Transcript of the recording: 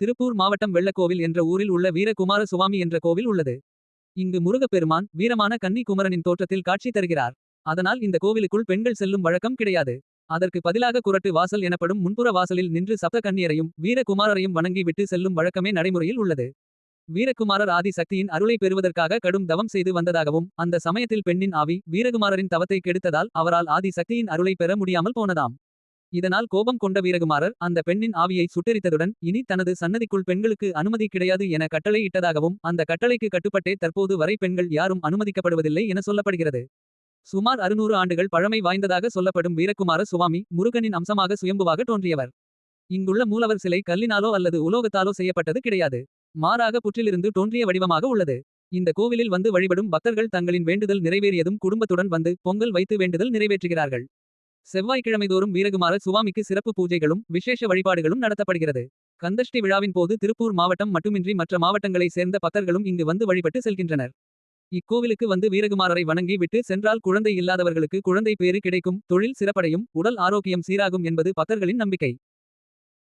திருப்பூர் மாவட்டம் வெள்ளக்கோவில் என்ற ஊரில் உள்ள வீரகுமார சுவாமி என்ற கோவில் உள்ளது. இங்கு முருகப்பெருமான் வீரமான கன்னி குமரனின் தோற்றத்தில் காட்சி தருகிறார். அதனால் இந்த கோவிலுக்குள் பெண்கள் செல்லும் வழக்கம் கிடையாது. அதற்கு பதிலாக குரட்டு வாசல் எனப்படும் முன்புற வாசலில் நின்று சப்த கன்னியரையும் வீரகுமாரரையும் வணங்கி விட்டு செல்லும் வழக்கமே நடைமுறையில் உள்ளது. வீரகுமாரர் ஆதி சக்தியின் அருளை பெறுவதற்காக கடும் தவம் செய்து வந்ததாகவும் அந்த சமயத்தில் பெண்ணின் ஆவி வீரகுமாரரின் தவத்தை கெடுத்ததால் அவரால் ஆதி சக்தியின் அருளை பெற முடியாமல் போனதாம். இதனால் கோபம் கொண்ட வீரகுமாரர் அந்த பெண்ணின் ஆவியை சுட்டெரித்ததுடன் இனி தனது சன்னதிக்குள் பெண்களுக்கு அனுமதி கிடையாது என கட்டளை இட்டதாகவும் அந்த கட்டளைக்கு கட்டுப்பட்டே தற்போது வரை பெண்கள் யாரும் அனுமதிக்கப்படுவதில்லை என சொல்லப்படுகிறது. சுமார் அறுநூறு ஆண்டுகள் பழமை வாய்ந்ததாக சொல்லப்படும் வீரகுமார சுவாமி முருகனின் அம்சமாக சுயம்புவாக தோன்றியவர். இங்குள்ள மூலவர் சிலை கல்லினாலோ அல்லது உலோகத்தாலோ செய்யப்பட்டது கிடையாது. மாறாக புற்றிலிருந்து தோன்றிய வடிவமாக உள்ளது. இந்த கோவிலில் வந்து வழிபடும் பக்தர்கள் தங்களின் வேண்டுதல் நிறைவேறியதும் குடும்பத்துடன் வந்து பொங்கல் வைத்து வேண்டுதல் நிறைவேற்றுகிறார்கள். செவ்வாய்க்கிழமைதோறும் வீரகுமார சுவாமிக்கு சிறப்பு பூஜைகளும் விசேஷ வழிபாடுகளும் நடத்தப்படுகிறது. கந்தஷ்டி விழாவின் போது திருப்பூர் மாவட்டம் மட்டுமின்றி மற்ற மாவட்டங்களை சேர்ந்த பக்தர்களும் இங்கு வந்து வழிபட்டு செல்கின்றனர். இக்கோவிலுக்கு வந்து வீரகுமாரரை வணங்கி விட்டு சென்றால் குழந்தை இல்லாதவர்களுக்கு குழந்தை பேறு கிடைக்கும் தொழில் சிறப்படையும் உடல் ஆரோக்கியம் சீராகும் என்பது பக்தர்களின் நம்பிக்கை.